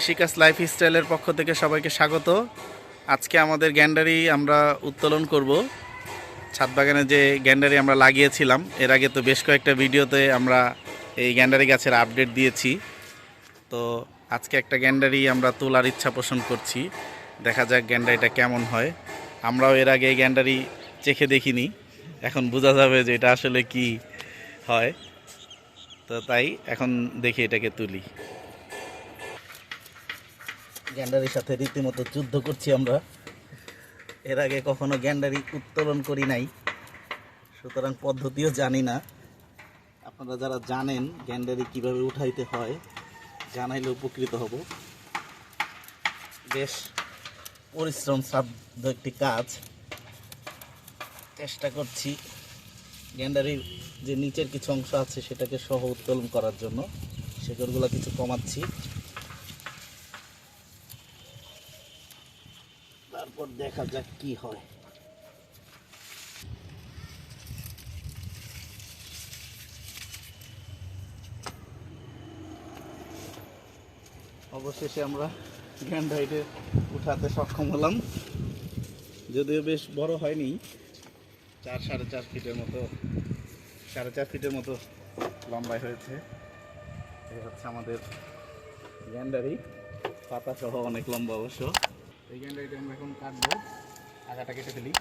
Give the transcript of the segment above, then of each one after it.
ইশিকাস life স্টাইলের পক্ষ থেকে সবাইকে স্বাগত। আজকে আমাদের গ্যান্ডারি আমরা উত্তোলন করব। ছাদ বাগানে যে গ্যান্ডারি আমরা লাগিয়েছিলাম, এর আগে তো বেশ কয়েকটা ভিডিওতে আমরা এই গ্যান্ডারি গাছের আপডেট দিয়েছি। তো আজকে একটা গ্যান্ডারি আমরা তোলার ইচ্ছা পোষণ করছি। দেখা যাক গ্যান্ডারিটা কেমন হয়। আমরাও এর আগে এই গ্যান্ডারি চেখে দেখিনি। এখন বোঝা যাবে যে এটা আসলে কি হয়। তো তাই এখন দেখি এটাকে তুলি। গ্যান্ডারির সাথে রীতিমতো যুদ্ধ করছি আমরা। এর আগে কখনো গ্যান্ডারি উত্তোলন করি নাই। সুতরাং পদ্ধতিও জানি না। আপনারা যারা জানেন গ্যান্ডারি কীভাবে উঠাইতে হয়, জানাইলে উপকৃত হব। বেশ পরিশ্রম সাধ্য একটি কাজ। চেষ্টা করছি গ্যান্ডারির যে নিচের কিছু অংশ আছে সেটাকে সহ উত্তোলন করার জন্য। শেকড়গুলো কিছু কমাচ্ছি। তারপর দেখা যাক কি হয়। অবশেষে আমরা গ্যান্ডাইটে উঠাতে সক্ষম হলাম। যদিও বেশ বড় হয়নি, চার সাড়ে চার ফিটের মতো, সাড়ে চার ফিটের মতো লম্বাই হয়েছে। এই হচ্ছে আমাদের গ্যান্ডারি পাতা সহ অনেক লম্বা অবশ্য। এই গ্যান্ডারিটা আমরা এখন কাটবো। আগাটা কেটে ফেলি।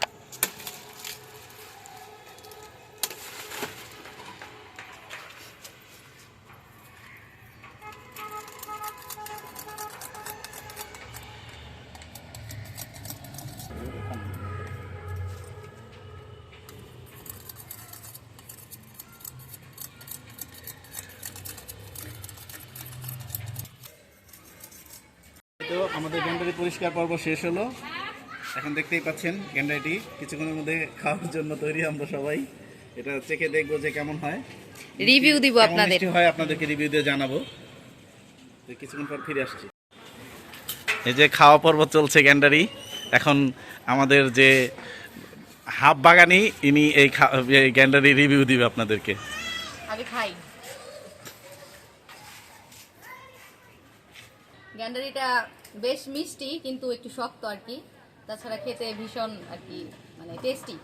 তো আমাদের গ্যান্ডারি পরিষ্কার পর্ব শেষ হলো। এখন দেখতেই পাচ্ছেন গ্যান্ডারিটি। কিছুক্ষণের মধ্যে খাওয়ার জন্য তৈরি আমরা সবাই। এটা চেখে দেখব যে কেমন হয়। রিভিউ দিব আপনাদের। হয় আপনাদেরকে রিভিউ দিয়ে জানাব। তো কিছুক্ষণ পর ফিরে আসছি। এই যে খাওয়া পর্ব চলছে গ্যান্ডারি। এখন আমাদের যে হাফ বাগানি ইনি এই গ্যান্ডারি রিভিউ দিবে আপনাদেরকে। আগে খাই। গ্যান্ডারিটা বেশ মিষ্টি, কিন্তু একটু শক্ত আর কি। তাছাড়া খেতে ভীষণ আর কি মানে টেস্টি